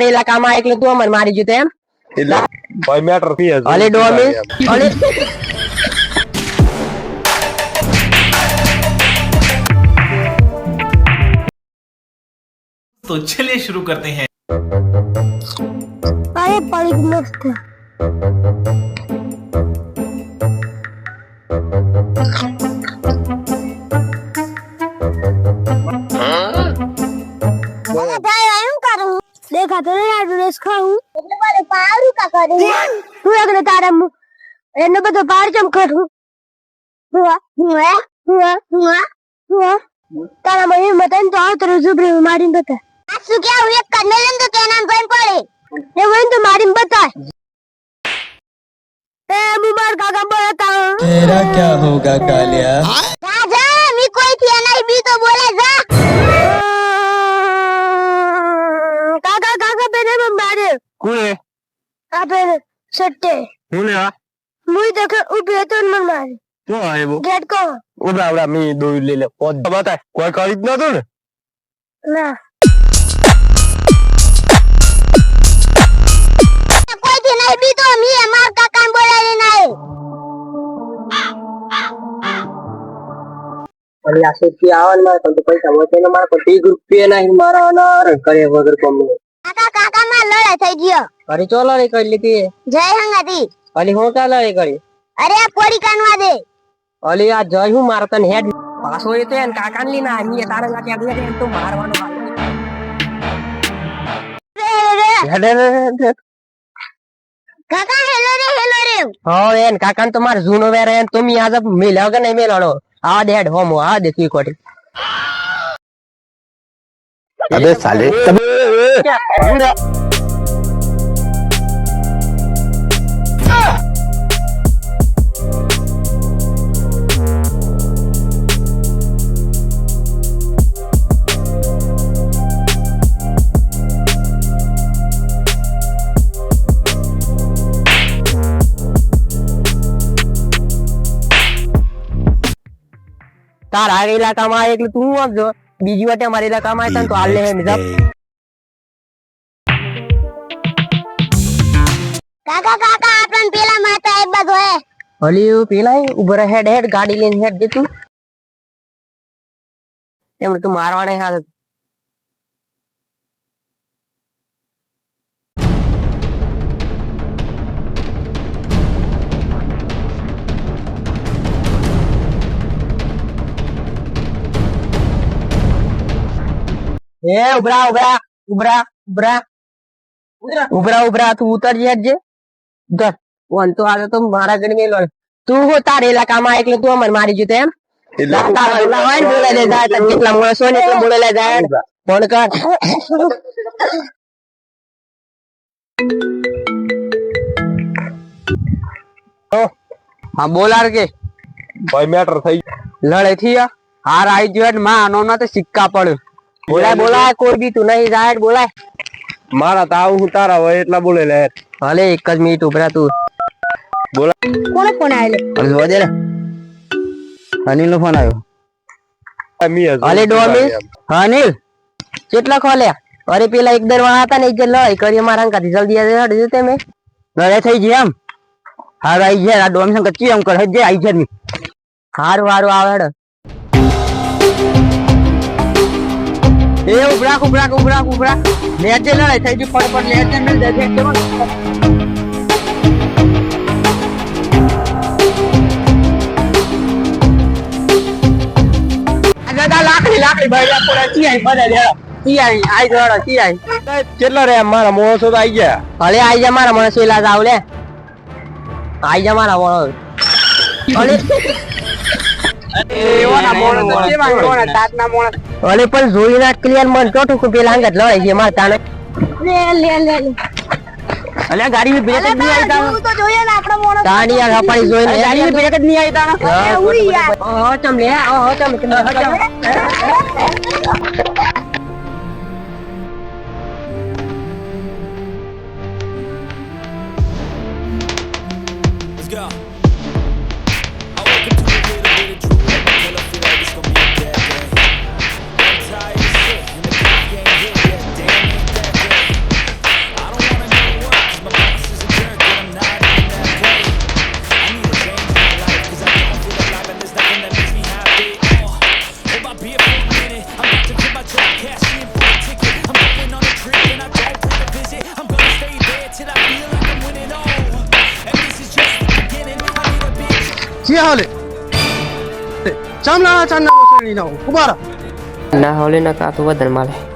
અમારા ઇલાકામાં એકલો તું અમને મારી ગયું એમ એટલે ભાઈ મેટર થી અલે ડોમી અલે तो चलिए शुरू करते हैं अरे परिगमत हाँ? मैं क्या करूं देखा तो नहीं आज रेस खाऊं इतने बड़े पावर का करेंगे तू एक तारा मु एनो बतो पावर जम करूं हुआ हुआ हुआ हुआ हुआ तारा मैं मतन तो आज तेरे जुबरे मारीं बता आज सुखिया हुए करने लें तो क्या नाम कोई पड़े ये वो तो मारीं बता ए मुमार का कंबल तेरा क्या होगा कालिया हाँ? આપેલ સટ્ટે હું લેવા મુઈ દેખે ઉભી હતો મન મારી તો આવ્યો ગેટ કો ઉડા ઉડા મી દોઈ લે લે ઓ બતા કોઈ કરી જ નતું ને ના કોઈ થી નહીં બીતો મી માર કાકા ને બોલાવી નહીં અલ્યા તો પૈસા વચ્ચે માર કો 30 રૂપિયા નહીં મારા ઓનર કરે વગર કોમ काका काका में लड़ाई થઇ ગયો કરી તો લરી કરી લેતી જય સંગાધી ઓલી હો કાલાય કરી અરે પોરી કણવા દે ઓલી આ જય હું માર તન હેડ પાસો એ તો કાકા ની ના આનીએ તરંગા ત્યાં દે કે તો મારવાનો વાતો હે હેડે હેડે કાકા હેલો રે હેલો રે ઓય એન કાકાન તો માર જૂનો વેરા એન તુમી આજા મેલાગા ને મેલાડો આવા દેડ હોમો આવા દે તી કોટી અબે સાલે તબે તાર આઈ ગઈલા કામ આય એટલે તું અડજો બીજી વાટે મારી લકામ આય તો આલે હે નિબ काका काका आपन पीला माता एक बात होए हलियो पीला है उबर हेड हेड गाड़ी लेन हेड दे ये मुझे मारवाने हाल ए उबरा उबरा उबरा उबरा उबरा उबरा तू उतर जे ડન વન તો આ તો મારા ગણ મેલો તું હો તારે ઇલાકામાં એકલો તું અમર મારી જતો એમ કેટલા માણસો ને એટલા બોલેલા જાય ફોન કર હા બોલાર કે ભાઈ મેટર થઈ લડે થી હાર આવી ગયો માં આનો ના તો સિક્કા પડ્યો બોલાય બોલાય કોઈ બી તું નહીં જાય બોલાય મારા તો આવું તારા હોય એટલા બોલે લે હાલે એક જ મિનિટ ઉભરા તું બોલા કોનો ફોન આવેલો જોવા દે અનિલ નો ફોન આવ્યો અલે ડોમી હા અનિલ કેટલા ખોલ્યા અરે પેલા એક દર દરવાણા હતા ને એ જે લઈ કરી મારા અંકાથી જલ્દી હડી જતે મેં લડે થઈ ગયા એમ હાર આવી ગયા ડોમી સંગ કચ્યું એમ કરે આઈ આવી ગયા હારું હારું આવડે એ ઉભ રાખ ઉભ રાખ ઉભ રાખ ઉભ રાખ લેજે લડાઈ થઈ ગઈ પર પર લેજે મેલ દેજે કેવો દાદા લાકડી લાકડી ભાઈ લા પોરા તી આઈ બધા લેડા તી આઈ આઈ જોડો રે મારા મોણસો તો આઈ ગયા ભલે આઈ જા મારા મોણસો એલા જાવ લે આઈ જા મારા મોણસો ભલે એવા ના મોણસ ઓલે પણ જોઈ ના ક્લિયર મન તો ટુકુ પેલા હંગત લડાઈ છે માર તાને લે લે લે અલે ગાડી મે બ્રેક નહીં આવી તાને તો જોઈએ ને આપણો મોણો તાની યાર હપાડી જોઈ ગાડી મે બ્રેક નહીં આવી તાને ઓહો ચમ લે ઓહો ચમ ચમ siahole chamla channa sirina kubara না হলে না ka to wadan male